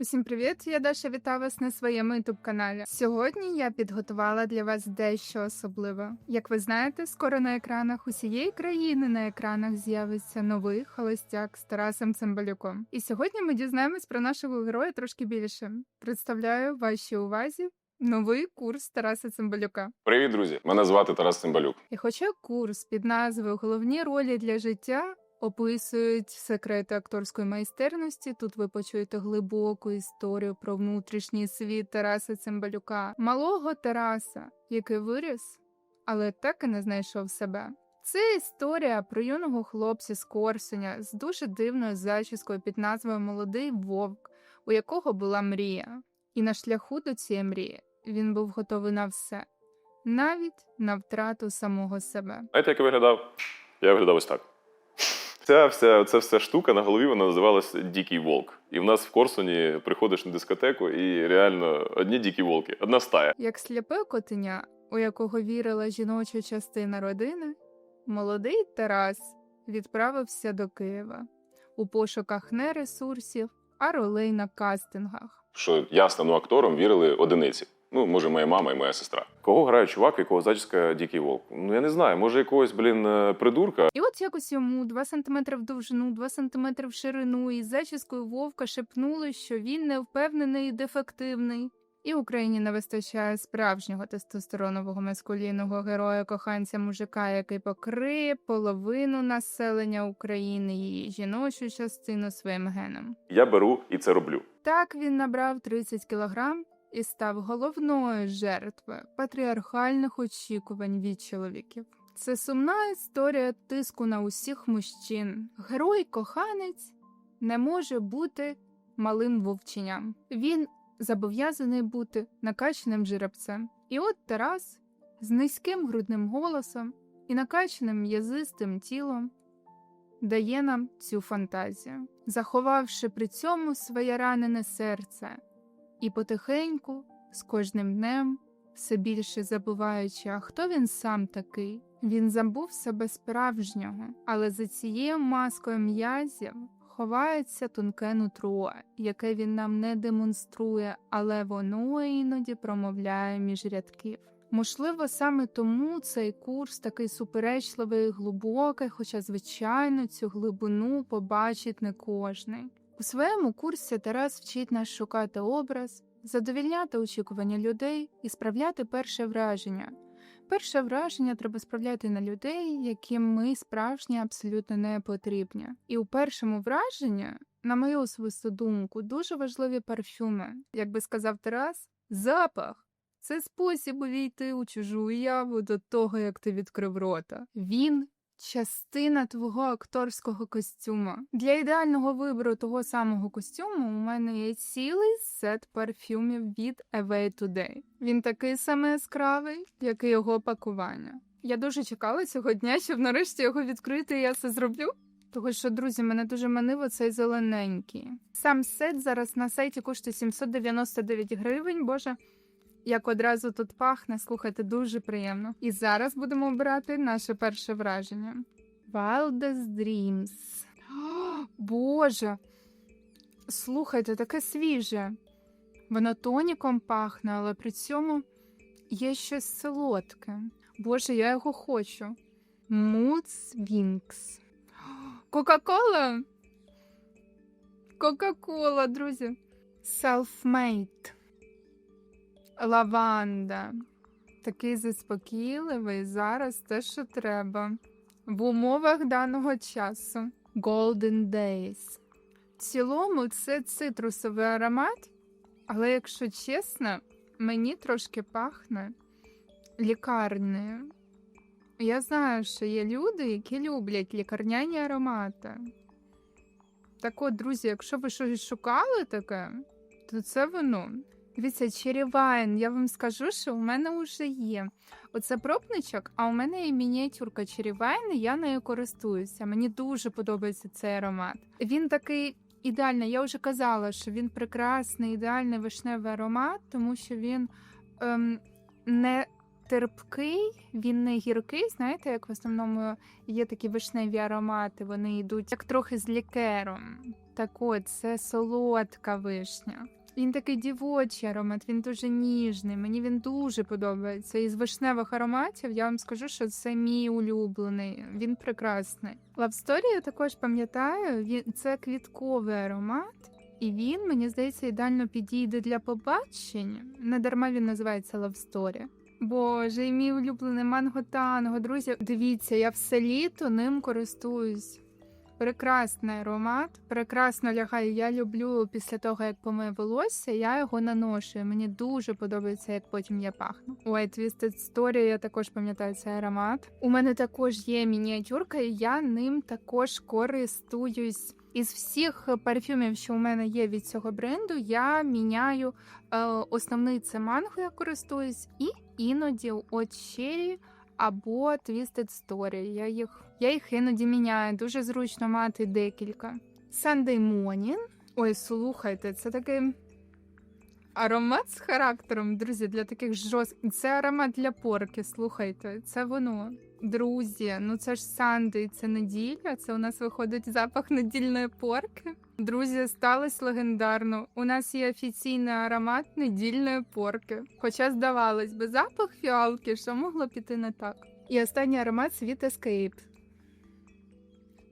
Усім привіт! Я Даша вітаю вас на своєму youtube каналі. Сьогодні я підготувала для вас дещо особливе. Як ви знаєте, скоро на екранах усієї країни на екранах з'явиться новий холостяк з Тарасом Цимбалюком. І сьогодні ми дізнаємось про нашого героя трошки більше. Представляю вашій увазі новий курс Тараса Цимбалюка. Привіт, друзі! Мене звати Тарас Цимбалюк. І хоча курс під назвою Головні ролі для життя описують секрети акторської майстерності, тут ви почуєте глибоку історію про внутрішній світ Тараса Цимбалюка, малого Тараса, який виріс, але так і не знайшов себе. Це історія про юного хлопця з Корсуня з дуже дивною зачіскою під назвою Молодий Вовк, у якого була мрія. І на шляху до цієї мрії він був готовий на все, навіть на втрату самого себе. Знаєте, як я виглядав? Я виглядав ось так. Ця вся, ця вся штука на голові вона називалася Дикий Волк. І в нас в Корсуні приходиш на дискотеку, і реально одні дикі волки, одна стая. Як сліпе котеня, у якого вірила жіноча частина родини, молодий Тарас відправився до Києва у пошуках не ресурсів, а ролей на кастингах. Що я стану актором, вірили одиниці. Ну, може, моя мама і моя сестра. Кого грає чувак, якого зачіска Дикий Волк? Ну я не знаю, може якогось, блін, е, придурка. І от якось йому 2 см в довжину, 2 см в ширину, і зачіскою вовка шепнули, що він невпевнений і дефективний. І Україні не вистачає справжнього тестостеронового маскулінного героя коханця мужика, який покриє половину населення України її жіночу частину своїм геном. Я беру і це роблю. Так він набрав 30 кілограм і став головною жертвою патріархальних очікувань від чоловіків. Це сумна історія тиску на усіх мужчин. Герой-коханець не може бути малим вовченням. Він зобов'язаний бути накачаним жеребцем. І от Тарас з низьким грудним голосом і накачаним м'язистим тілом дає нам цю фантазію, заховавши при цьому своє ранене серце, і потихеньку, з кожним днем, все більше забуваючи, а хто він сам такий. Він забув себе справжнього, але за цією маскою м'язів ховається тонке нутро, яке він нам не демонструє, але воно іноді промовляє між рядків. Можливо, саме тому цей курс такий суперечливий і глибокий, хоча, звичайно, цю глибину побачить не кожний. У своєму курсі Тарас вчить нас шукати образ, задовільняти очікування людей і справляти перше враження. Перше враження треба справляти на людей, яким ми справжні абсолютно не потрібні. І у першому враженні, на мою особисту думку, дуже важливі парфюми. Як би сказав Тарас, запах. Це спосіб увійти у чужу уяву до того, як ти відкрив рота. Він частина твого акторського костюму. Для ідеального вибору того самого костюму у мене є цілий сет парфюмів від Away Today. Він такий самий яскравий, як і його пакування. Я дуже чекала цього дня, щоб нарешті його відкрити, і я це зроблю. Того що, друзі, мене дуже манило цей зелененький. Сам сет зараз на сайті коштує 799 гривень. Боже, як одразу тут пахне, слухайте, дуже приємно. І зараз будемо обирати наше перше враження. Wildest Dreams. О, Боже. Слухайте, таке свіже. Воно тоніком пахне, але при цьому є щось солодке. Боже, я його хочу. Moods Wings. Кока-кола? Кока-кола, друзі. Self-made. Лаванда. Такий заспокійливий зараз те, що треба. В умовах даного часу. Golden Days. В цілому це цитрусовий аромат, але якщо чесно, мені трошки пахне лікарнею. Я знаю, що є люди, які люблять лікарняні аромати. Так от, друзі, якщо ви щось шукали таке, то це воно. Дивіться, Wine, я вам скажу, що у мене вже є. Оце пробничок, а у мене є мініатюрка Wine, і я нею користуюся. Мені дуже подобається цей аромат. Він такий ідеальний. Я вже казала, що він прекрасний, ідеальний вишневий аромат, тому що він ем, не терпкий, він не гіркий. Знаєте, як в основному є такі вишневі аромати, вони йдуть як трохи з лікером. Так от, це солодка вишня. Він такий дівочий аромат, він дуже ніжний. Мені він дуже подобається. Із вишневих ароматів я вам скажу, що це мій улюблений. Він прекрасний. Love я також пам'ятаю. Це квітковий аромат, і він, мені здається, ідеально підійде для побачень. Не дарма він називається Story. Боже, і мій улюблений манго танго. Друзі, дивіться, я все літо ним користуюсь. Прекрасний аромат, прекрасно лягає. Я люблю після того, як помию волосся, я його наношу. Мені дуже подобається, як потім я пахну. Ой, Twisted Story, я також пам'ятаю цей аромат. У мене також є мініатюрка, і я ним також користуюсь. Із всіх парфюмів, що у мене є від цього бренду, я міняю е, основний це манго, я користуюсь, і іноді от Cherry або Twisted Story. Я їх, я їх іноді міняю. Дуже зручно мати декілька. Sunday Morning. Ой, слухайте, це такий аромат з характером, друзі, для таких жорстких. Це аромат для порки. Слухайте, це воно. Друзі, ну це ж Сандей, це неділя. Це у нас виходить запах недільної порки. Друзі, сталося легендарно. У нас є офіційний аромат недільної порки. Хоча здавалось би, запах фіалки, що могло піти не так. І останній аромат світ Escape.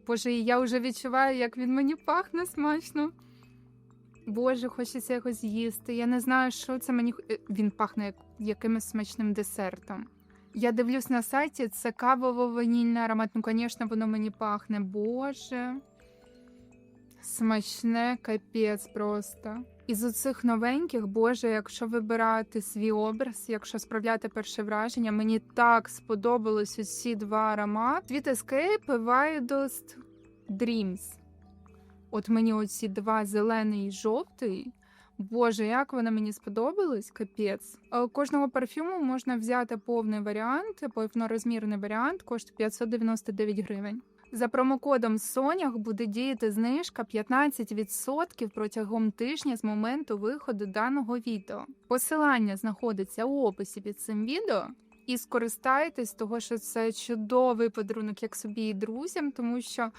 Боже, я вже відчуваю, як він мені пахне смачно. Боже, хочеться його з'їсти. Я не знаю, що це мені. е, Він пахне якимось смачним десертом. Я дивлюсь на сайті, це кавово-ванільний аромат. Ну, звісно, воно мені пахне. Боже. Смачне капець просто. Із оцих новеньких, боже, якщо вибирати свій образ, якщо справляти перше враження, мені так сподобались усі два аромати. Від Escape Wildest Dreams. От мені оці два зелений і жовтий. Боже, як вони мені сподобались, капець. Е, кожного парфюму можна взяти повний варіант, повнорозмірний варіант, коштує 599 гривень. За промокодом Сонях буде діяти знижка 15% протягом тижня з моменту виходу даного відео. Посилання знаходиться у описі під цим відео. І скористайтесь того, що це чудовий подарунок як собі і друзям, тому що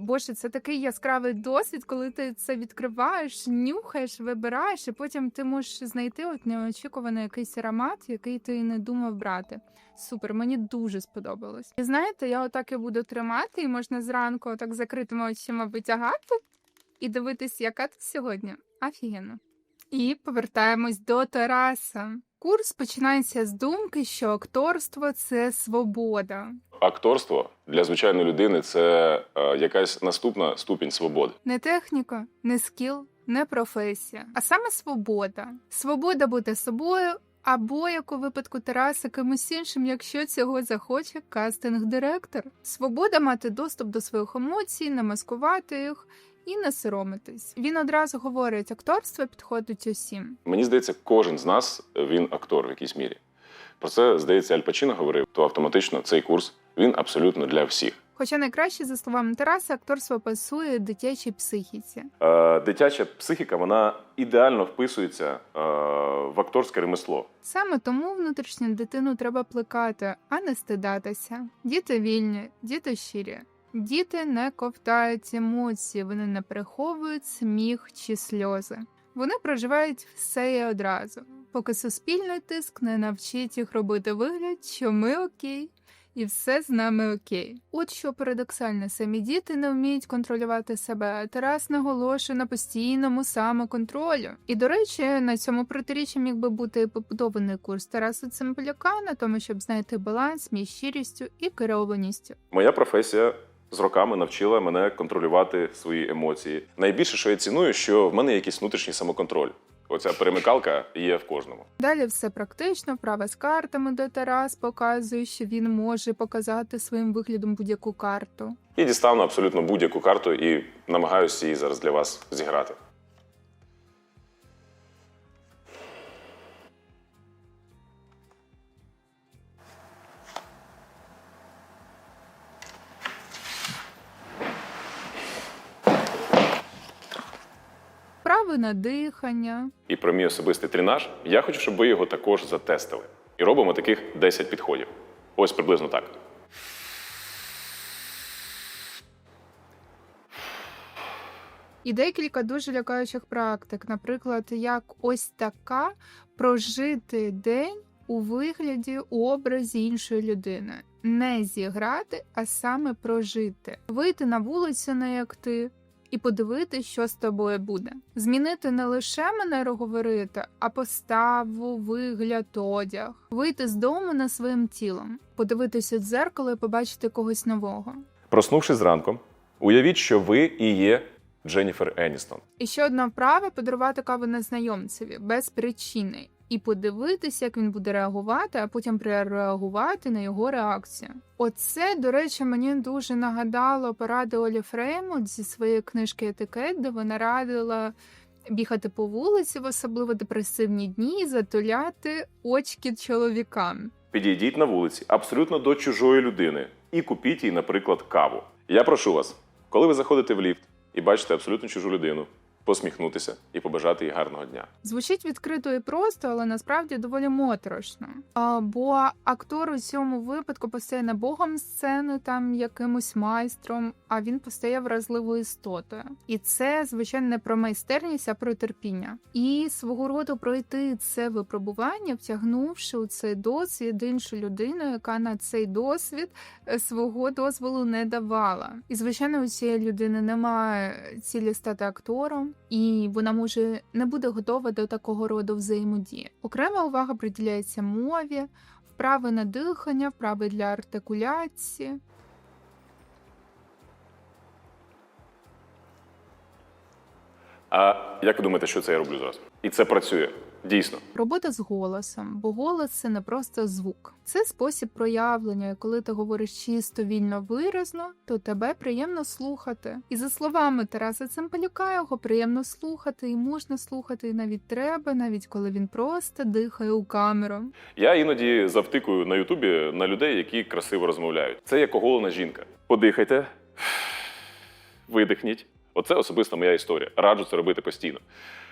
Боже, це такий яскравий досвід, коли ти це відкриваєш, нюхаєш, вибираєш, і потім ти можеш знайти от неочікуваний якийсь аромат, який ти не думав брати. Супер, мені дуже сподобалось. І знаєте, я отак і буду тримати, і можна зранку отак закритими очима витягати і дивитись, яка ти сьогодні. Офігенно. І повертаємось до Тараса. Курс починається з думки, що акторство це свобода. Акторство для звичайної людини це е, якась наступна ступінь свободи. Не техніка, не скіл, не професія, а саме свобода. Свобода бути собою, або, як у випадку Тараса, кимось іншим, якщо цього захоче кастинг-директор. Свобода мати доступ до своїх емоцій, не маскувати їх і не соромитись. Він одразу говорить, акторство підходить усім. Мені здається, кожен з нас він актор в якійсь мірі. Про це, здається, Аль Пачино говорив, то автоматично цей курс він абсолютно для всіх. Хоча найкраще, за словами Тараса, акторство пасує дитячій психіці. Е, дитяча психіка вона ідеально вписується е, в акторське ремесло. Саме тому внутрішню дитину треба плекати, а не стидатися. Діти вільні, діти щирі. Діти не ковтають емоції, вони не приховують сміх чи сльози. Вони проживають все і одразу, поки суспільний тиск не навчить їх робити вигляд, що ми окей, і все з нами окей. От що парадоксально, самі діти не вміють контролювати себе, а Тарас наголошує на постійному самоконтролю. І до речі, на цьому протиріччі міг би бути побудований курс Тараса Цимбаляка на тому, щоб знайти баланс між щирістю і керованістю. Моя професія з роками навчила мене контролювати свої емоції. Найбільше, що я ціную, що в мене якийсь внутрішній самоконтроль. Оця перемикалка є в кожному. Далі все практично, вправа з картами, де Тарас показує, що він може показати своїм виглядом будь-яку карту. І дістану абсолютно будь-яку карту і намагаюся її зараз для вас зіграти. Вправи на дихання. І про мій особистий тренаж я хочу, щоб ви його також затестили. І робимо таких 10 підходів. Ось приблизно так. І декілька дуже лякаючих практик, наприклад, як ось така прожити день у вигляді у образі іншої людини, не зіграти, а саме прожити, вийти на вулицю, не як ти. І подивитись, що з тобою буде. Змінити не лише манеру говорити, а поставу, вигляд, одяг, вийти з дому не своїм тілом, подивитись у дзеркало і побачити когось нового. Проснувшись зранку, уявіть, що ви і є Дженніфер Еністон. І ще одна вправа подарувати каву незнайомцеві без причини і подивитися, як він буде реагувати, а потім реагувати на його реакцію. Оце, до речі, мені дуже нагадало поради Олі Фреймут зі своєї книжки Етикет, де вона радила бігати по вулиці в особливо депресивні дні і затуляти очки чоловікам. Підійдіть на вулиці абсолютно до чужої людини і купіть їй, наприклад, каву. Я прошу вас, коли ви заходите в ліфт і бачите абсолютно чужу людину, посміхнутися і побажати їй гарного дня. Звучить відкрито і просто, але насправді доволі моторошно. А, бо актор у цьому випадку постає не богом сцени, там якимось майстром, а він постає вразливою істотою. І це, звичайно, не про майстерність, а про терпіння. І свого роду пройти це випробування, втягнувши у цей досвід іншу людину, яка на цей досвід е, свого дозволу не давала. І звичайно, у цієї людини немає цілі стати актором, і вона може не буде готова до такого роду взаємодії. Окрема увага приділяється мові, вправи на дихання, вправи для артикуляції. А як ви думаєте, що це я роблю зараз? І це працює дійсно. Робота з голосом, бо голос це не просто звук, це спосіб проявлення. І Коли ти говориш чисто, вільно, виразно, то тебе приємно слухати. І за словами Тараса Цимбалюка, його приємно слухати, і можна слухати, і навіть треба, навіть коли він просто дихає у камеру. Я іноді завтикую на Ютубі на людей, які красиво розмовляють. Це як оголена жінка. Подихайте, видихніть. Оце особиста моя історія. Раджу це робити постійно.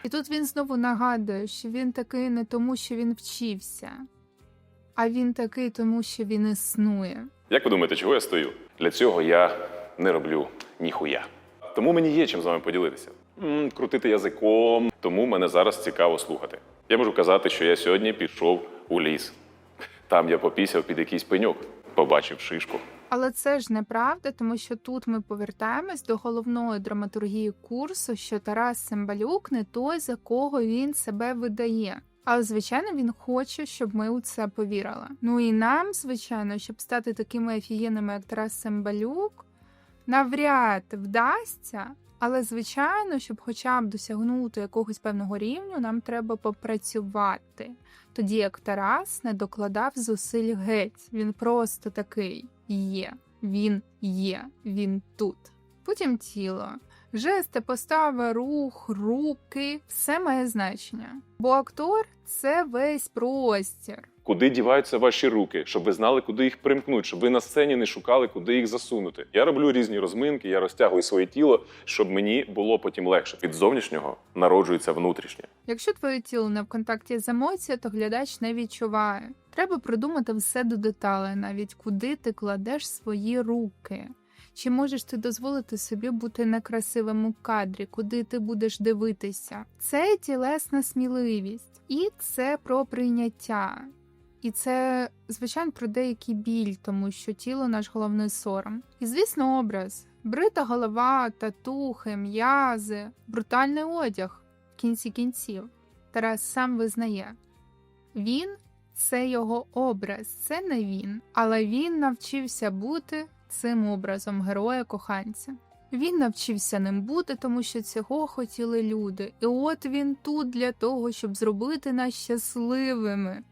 І тут він знову нагадує, що він такий не тому, що він вчився, а він такий, тому що він існує. Як ви думаєте, чого я стою? Для цього я не роблю ніхуя. Тому мені є чим з вами поділитися. м крутити язиком, тому мене зараз цікаво слухати. Я можу казати, що я сьогодні пішов у ліс. Там я попісяв під якийсь пеньок, побачив шишку. Але це ж неправда, тому що тут ми повертаємось до головної драматургії курсу, що Тарас Цимбалюк не той, за кого він себе видає. Але, звичайно, він хоче, щоб ми у це повірили. Ну і нам, звичайно, щоб стати такими офігенними, як Тарас Цимбалюк, навряд вдасться. Але, звичайно, щоб хоча б досягнути якогось певного рівню, нам треба попрацювати. Тоді як Тарас не докладав зусиль геть. Він просто такий є. Він є, він тут. Потім тіло. Жести, постава, рух, руки все має значення. Бо актор це весь простір. Куди діваються ваші руки, щоб ви знали, куди їх примкнути, щоб ви на сцені не шукали, куди їх засунути. Я роблю різні розминки, я розтягую своє тіло, щоб мені було потім легше. Від зовнішнього народжується внутрішнє. Якщо твоє тіло не в контакті з емоцією, то глядач не відчуває. Треба придумати все до деталей, навіть куди ти кладеш свої руки. Чи можеш ти дозволити собі бути некрасивим у кадрі, куди ти будеш дивитися? Це тілесна сміливість, і це про прийняття. І це, звичайно, про деякий біль, тому що тіло наш головний сором. І, звісно, образ: брита голова, татухи, м'язи, брутальний одяг в кінці кінців. Тарас сам визнає. Він це його образ, це не він, але він навчився бути цим образом героя коханця. Він навчився ним бути, тому що цього хотіли люди. І от він тут для того, щоб зробити нас щасливими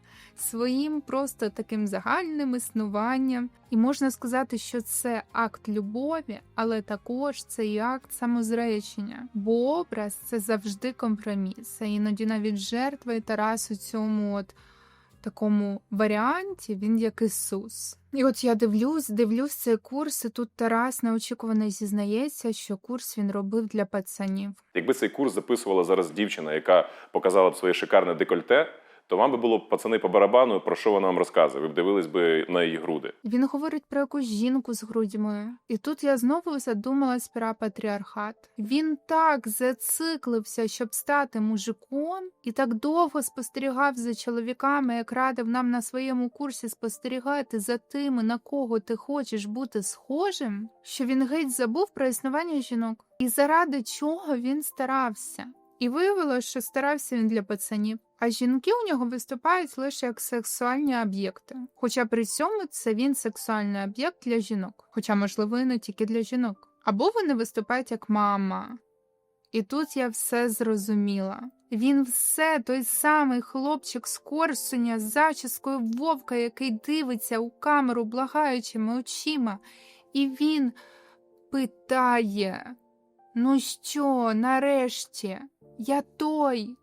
своїм просто таким загальним існуванням. І можна сказати, що це акт любові, але також це і акт самозречення. Бо образ це завжди компроміс. А іноді навіть жертва і Тарас у цьому от такому варіанті він як Ісус. І от я дивлюсь, дивлюсь цей курс, і тут Тарас неочікувано зізнається, що курс він робив для пацанів. Якби цей курс записувала зараз дівчина, яка показала б своє шикарне декольте, то вам би було пацани по барабану, про що вона вам розказує. Ви б дивились би на її груди. Він говорить про якусь жінку з грудьми. І тут я знову задумалась про патріархат. Він так зациклився, щоб стати мужиком, і так довго спостерігав за чоловіками, як радив нам на своєму курсі спостерігати за тими, на кого ти хочеш бути схожим, що він геть забув про існування жінок. І заради чого він старався. І виявилось, що старався він для пацанів, а жінки у нього виступають лише як сексуальні об'єкти. Хоча при цьому це він сексуальний об'єкт для жінок, хоча, можливо, і не тільки для жінок. Або вони виступають як мама. І тут я все зрозуміла. Він все той самий хлопчик з Корсуня з зачіскою вовка, який дивиться у камеру благаючими очима, і він питає: Ну що, нарешті, я той,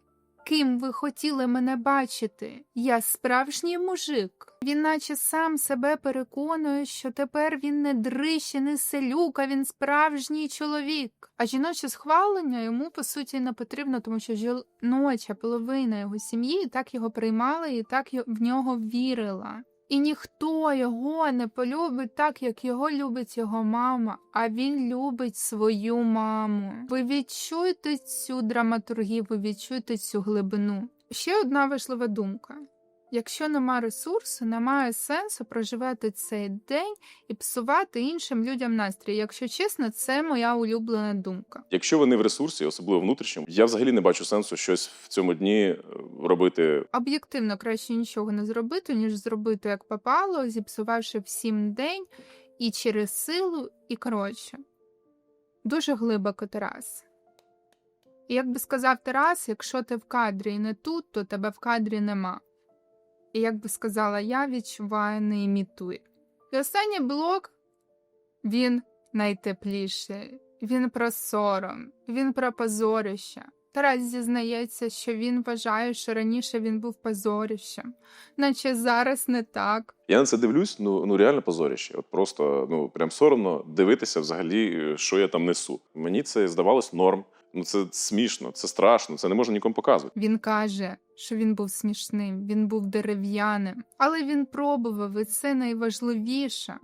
ким ви хотіли мене бачити? Я справжній мужик. Він наче сам себе переконує, що тепер він не дрищ, не селюк, а він справжній чоловік. А жіноче схвалення йому по суті не потрібно, тому що жіноча половина його сім'ї так його приймала і так в нього вірила. І ніхто його не полюбить так, як його любить його мама, а він любить свою маму. Ви відчуєте цю драматургію, ви відчуєте цю глибину. Ще одна важлива думка. Якщо нема ресурсу, немає сенсу проживати цей день і псувати іншим людям настрій. Якщо чесно, це моя улюблена думка. Якщо ви не в ресурсі, особливо внутрішньому, я взагалі не бачу сенсу щось в цьому дні е, робити. Об'єктивно краще нічого не зробити, ніж зробити як попало, зіпсувавши всім день і через силу, і коротше. Дуже глибоко Тарас. І як би сказав Тарас, якщо ти в кадрі і не тут, то тебе в кадрі нема. І як би сказала я, відчуваю, не імітуй. І останній блок він найтепліший. Він про сором, він про позорище. Тарас зізнається, що він вважає, що раніше він був позорищем, наче зараз не так. Я на це дивлюсь, ну ну реально позоріще. От просто ну прям соромно дивитися взагалі, е, що я там несу. Мені це здавалось норм. Ну це смішно, це страшно, це не можна нікому показувати. Він каже, що він був смішним, він був дерев'яним, але він пробував, і це найважливіше.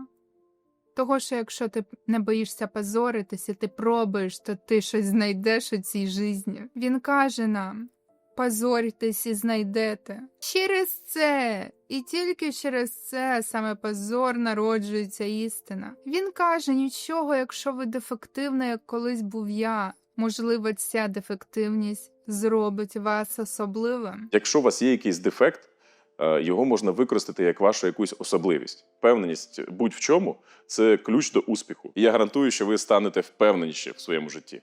Того, що якщо ти не боїшся позоритися, ти пробуєш, то ти щось знайдеш у цій житті. Він каже нам: позорьтесь і знайдете. Через це, і тільки через це саме позор народжується істина. Він каже нічого, якщо ви дефективна, як колись був я. Можливо, ця дефективність зробить вас особливим. Якщо у вас є якийсь дефект, е, його можна використати як вашу якусь особливість. Впевненість будь в чому це ключ до успіху. І я гарантую, що ви станете впевненіші в своєму житті.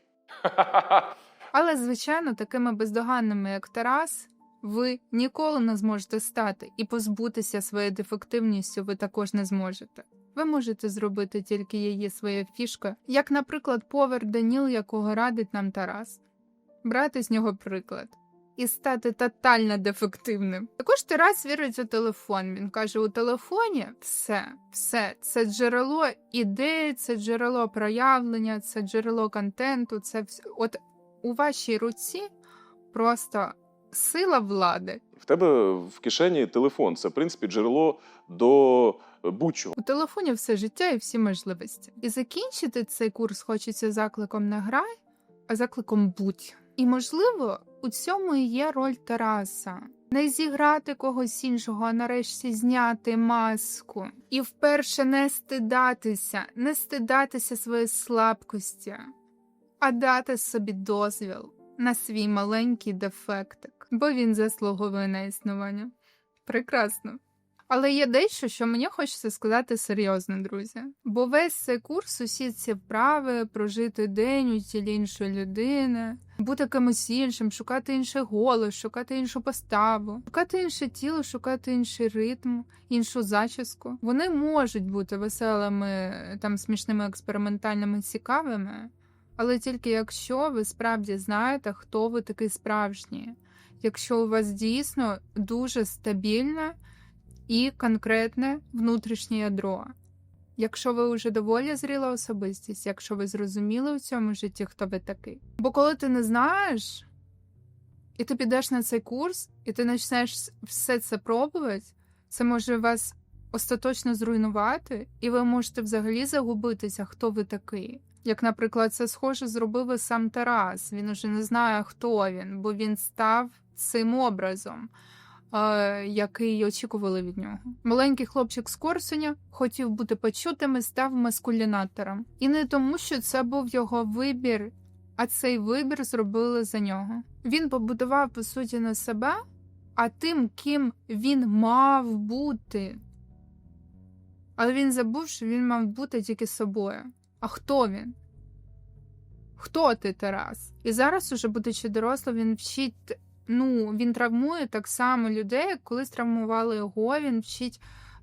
Але, звичайно, такими бездоганними, як Тарас, ви ніколи не зможете стати і позбутися своєї дефективністю ви також не зможете. Ви можете зробити тільки її своєю фішкою, як, наприклад, повар Даніл, якого радить нам Тарас, брати з нього приклад і стати тотально дефективним. Також Тарас вірить у телефон. Він каже: у телефоні все, все це джерело ідей, це джерело проявлення, це джерело контенту. Це вс... от у вашій руці просто сила влади. В тебе в кишені телефон. Це в принципі джерело до будь-чого. У телефоні все життя і всі можливості. І закінчити цей курс хочеться закликом не грай, а закликом будь. І можливо, у цьому і є роль Тараса. Не зіграти когось іншого, а нарешті зняти маску. І вперше не стидатися, не стидатися своєї слабкості, а дати собі дозвіл на свій маленький дефектик, бо він заслуговує на існування. Прекрасно. Але є дещо, що мені хочеться сказати серйозно, друзі. Бо весь цей курс, усі ці вправи, прожити день у тілі іншої людини, бути кимось іншим, шукати інший голос, шукати іншу поставу, шукати інше тіло, шукати інший ритм, іншу зачіску. Вони можуть бути веселими, там смішними, експериментальними, цікавими, але тільки якщо ви справді знаєте, хто ви такий справжній. Якщо у вас дійсно дуже стабільне і конкретне внутрішнє ядро. Якщо ви вже доволі зріла особистість, якщо ви зрозуміли у цьому житті, хто ви такий. Бо коли ти не знаєш, і ти підеш на цей курс, і ти почнеш все це пробувати, це може вас остаточно зруйнувати, і ви можете взагалі загубитися, хто ви такий. Як, наприклад, це схоже зробив сам Тарас. Він уже не знає, хто він, бо він став цим образом, який очікували від нього. Маленький хлопчик з Корсуня хотів бути почутим і став маскулінатором. І не тому, що це був його вибір, а цей вибір зробили за нього. Він побудував по суті не себе, а тим, ким він мав бути. Але він забув, що він мав бути тільки собою. А хто він? Хто ти, Тарас? І зараз, уже будучи дорослим, він вчить. Ну, він травмує так само людей, як колись травмували його. Він вчить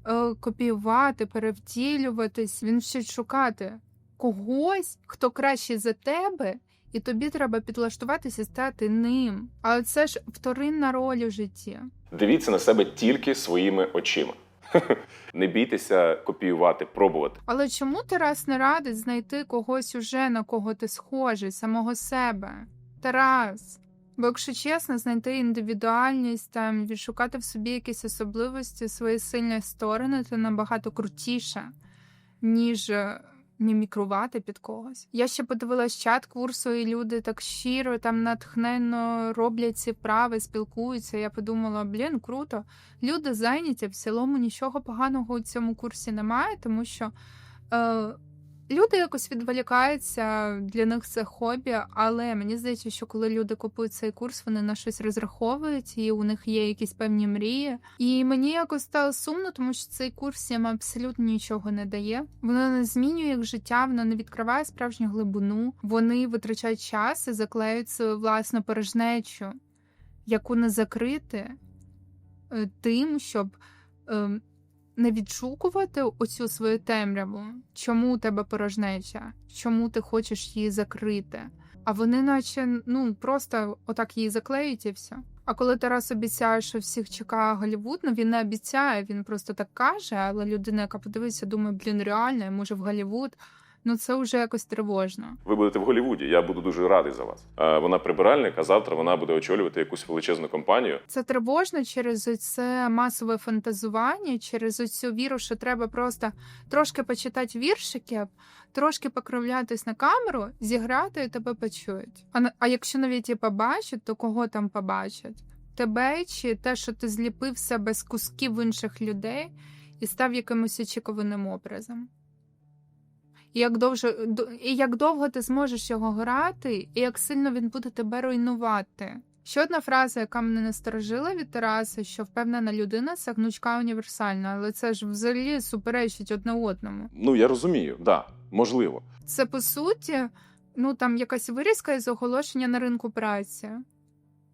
е, копіювати, перевтілюватись. Він вчить шукати когось, хто краще за тебе, і тобі треба підлаштуватися, стати ним. Але це ж вторинна роль у житті. Дивіться на себе тільки своїми очима. Не бійтеся копіювати, пробувати. Але чому Тарас не радить знайти когось уже на кого ти схожий, самого себе? Тарас. Бо, якщо чесно, знайти індивідуальність там відшукати в собі якісь особливості, свої сильні сторони, це набагато крутіше, ніж е, мімікрувати під когось. Я ще подивилась чат курсу, і люди так щиро, там натхненно роблять ці вправи, спілкуються. Я подумала, блін, круто. Люди зайняті, в цілому нічого поганого у цьому курсі немає, тому що. Е, Люди якось відволікаються, для них це хобі, але мені здається, що коли люди купують цей курс, вони на щось розраховують, і у них є якісь певні мрії. І мені якось стало сумно, тому що цей курс їм абсолютно нічого не дає. Воно не змінює їх життя, воно не відкриває справжню глибину. Вони витрачають час і заклеюють свою власну порожнечу, яку не закрити е, тим, щоб. Не відшукувати оцю свою темряву, чому у тебе порожнеча, чому ти хочеш її закрити. А вони, наче, ну просто отак її заклеють і все. А коли Тарас обіцяє, що всіх чекає Голлівуд, ну він не обіцяє, він просто так каже, але людина, яка подивиться, думає, блін, реально, може в Голлівуд. Ну це вже якось тривожно. Ви будете в Голлівуді, я буду дуже радий за вас. Вона прибиральник, а завтра вона буде очолювати якусь величезну компанію. Це тривожно через це масове фантазування, через цю віру, що треба просто трошки почитати віршиків, трошки покривлятись на камеру, зіграти і тебе почують. А, а якщо навіть і побачать, то кого там побачать? Тебе чи те, що ти зліпив себе з кусків інших людей і став якимось очікуваним образом? І як, довше, і як довго ти зможеш його грати, і як сильно він буде тебе руйнувати? Ще одна фраза, яка мене насторожила від Тараса, що впевнена людина це гнучка універсальна, але це ж взагалі суперечить одне одному. Ну я розумію, да, можливо. Це по суті, ну там якась вирізка із оголошення на ринку праці,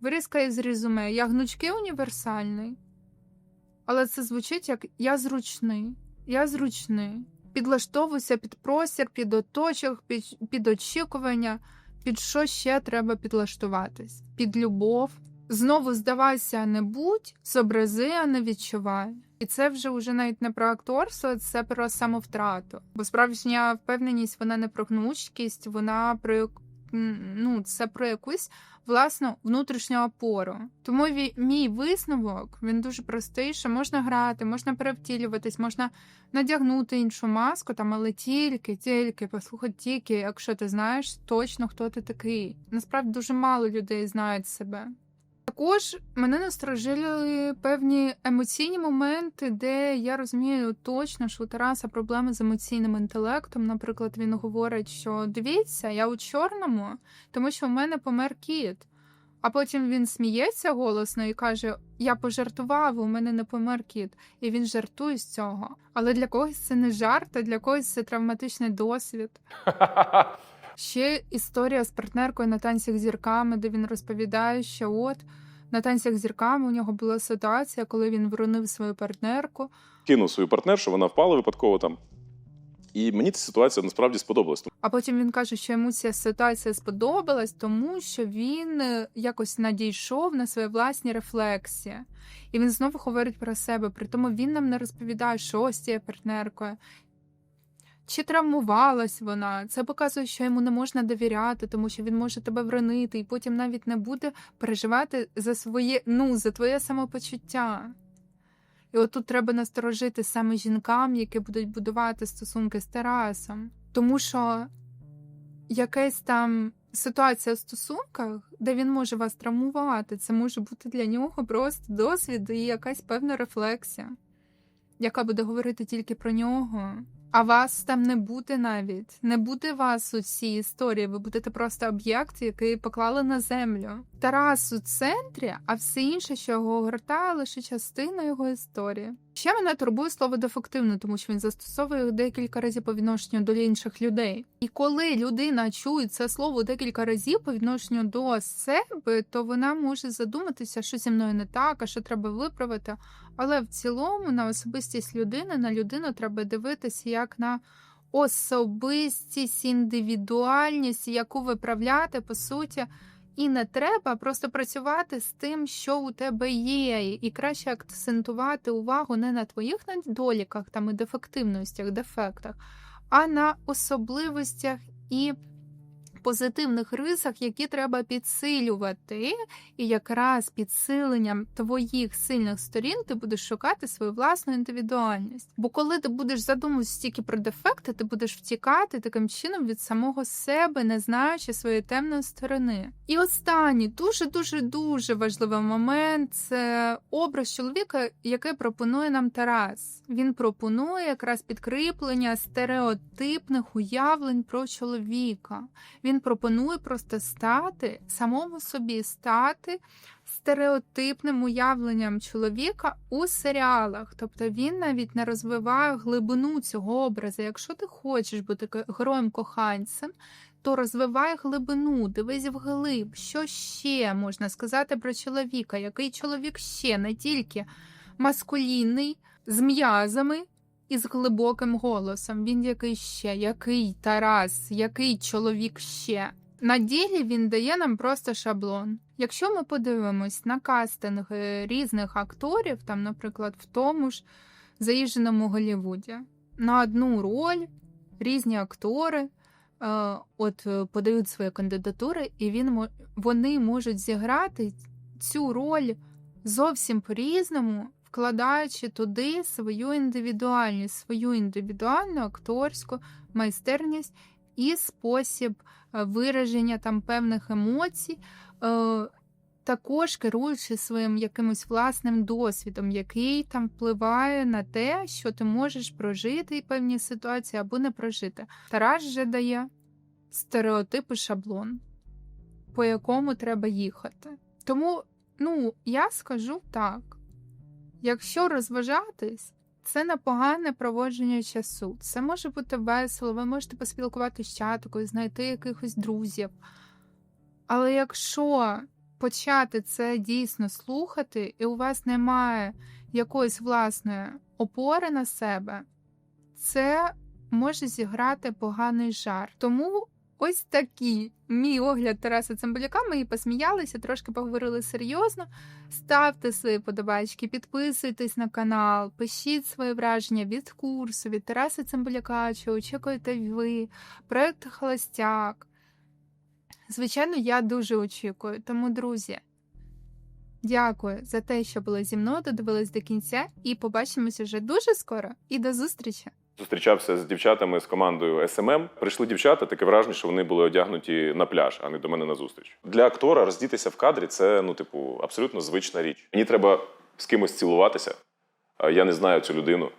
вирізка із резюме. Я гнучкий універсальний, але це звучить як я зручний, я зручний. Підлаштовуйся під простір, під оточок, під, під очікування, під що ще треба підлаштуватись, під любов. Знову здавайся, не будь, зобрази, а не відчувай. І це вже вже навіть не про акторство, це про самовтрату. Бо справжня впевненість вона не про гнучкість, вона про ну, це про якусь власну внутрішню опору. Тому мій висновок він дуже простий, що можна грати, можна перевтілюватись, можна надягнути іншу маску, там, але тільки, тільки, послухай, тільки, якщо ти знаєш точно, хто ти такий. Насправді дуже мало людей знають себе. Також мене насторожили певні емоційні моменти, де я розумію точно, що у Тараса проблеми з емоційним інтелектом. Наприклад, він говорить, що дивіться, я у чорному, тому що в мене помер кіт. А потім він сміється голосно і каже: Я пожартував, у мене не помер кіт. І він жартує з цього. Але для когось це не жарт, а для когось це травматичний досвід. Ще історія з партнеркою на танцях з зірками, де він розповідає, що от на танцях з зірками у нього була ситуація, коли він вронив свою партнерку. Кинув свою партнершу, вона впала випадково там. І мені ця ситуація насправді сподобалась. А потім він каже, що йому ця ситуація сподобалась, тому що він е, якось надійшов на свої власні рефлексії. І він знову говорить про себе. При тому він нам не розповідає, що з цією партнеркою. Чи травмувалась вона? Це показує, що йому не можна довіряти, тому що він може тебе вронити, і потім навіть не буде переживати за своє, ну, за твоє самопочуття. І от тут треба насторожити саме жінкам, які будуть будувати стосунки з Тарасом. Тому що якась там ситуація в стосунках, де він може вас травмувати, це може бути для нього просто досвід і якась певна рефлексія, яка буде говорити тільки про нього. А вас там не буде навіть, не буде вас у цій історії. Ви будете просто об'єкт, який поклали на землю. Тарас у центрі, а все інше, що його огортає, лише частина його історії. Ще мене турбує слово дефективно, тому що він застосовує його декілька разів по відношенню до інших людей. І коли людина чує це слово декілька разів по відношенню до себе, то вона може задуматися, що зі мною не так, а що треба виправити. Але в цілому на особистість людини, на людину треба дивитися як на особистість, індивідуальність, яку виправляти по суті. І не треба просто працювати з тим, що у тебе є, і краще акцентувати увагу не на твоїх недоліках там і дефективностях, дефектах, а на особливостях і позитивних рисах, які треба підсилювати. І якраз підсиленням твоїх сильних сторін ти будеш шукати свою власну індивідуальність. Бо коли ти будеш задумуватися тільки про дефекти, ти будеш втікати таким чином від самого себе, не знаючи своєї темної сторони. І останній дуже дуже дуже важливий момент це образ чоловіка, який пропонує нам Тарас. Він пропонує якраз підкріплення стереотипних уявлень про чоловіка. Він пропонує просто стати самому собі стати стереотипним уявленням чоловіка у серіалах. Тобто він навіть не розвиває глибину цього образу. Якщо ти хочеш бути героєм коханцем, то розвивай глибину, дивись вглиб, що ще можна сказати про чоловіка, який чоловік ще не тільки маскулінний, з м'язами і з глибоким голосом. Він який ще, який Тарас, який чоловік ще. На ділі він дає нам просто шаблон. Якщо ми подивимось на кастинги різних акторів, там, наприклад, в тому ж заїждженому Голлівуді, на одну роль різні актори е, от е, подають свої кандидатури, і він вони можуть зіграти цю роль зовсім по-різному, вкладаючи туди свою індивідуальність, свою індивідуальну акторську майстерність і спосіб е, вираження там певних емоцій, е, також керуючи своїм якимось власним досвідом, який там впливає на те, що ти можеш прожити і певні ситуації або не прожити. Тарас же дає стереотип і шаблон, по якому треба їхати. Тому, ну, я скажу так: якщо розважатись, це непогане проводження часу. Це може бути весело, ви можете поспілкуватися з чаткою, знайти якихось друзів. Але якщо почати це дійсно слухати, і у вас немає якоїсь власної опори на себе, це може зіграти поганий жарт. Тому ось такий мій огляд Тараса Цимбаляка. Ми і посміялися, трошки поговорили серйозно. Ставте свої подобачки, підписуйтесь на канал, пишіть свої враження від курсу, від Тараса Цимбаляка, що очікуєте ви, проект Холостяк. Звичайно, я дуже очікую. Тому, друзі, дякую за те, що були зі мною, додивились до кінця, і побачимося вже дуже скоро. І до зустрічі! Зустрічався з дівчатами з командою СММ. Прийшли дівчата, таке враження, що вони були одягнуті на пляж, а не до мене на зустріч. Для актора роздітися в кадрі це ну, типу, абсолютно звична річ. Мені треба з кимось цілуватися. Я не знаю цю людину.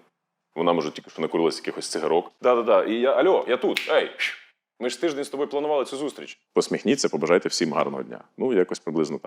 Вона може тільки що накурилась якихось цигарок. Да-да-да. І я Альо, я тут. Ей! Ми ж тиждень з тобою планували цю зустріч. Посміхніться, побажайте всім гарного дня. Ну, якось приблизно так.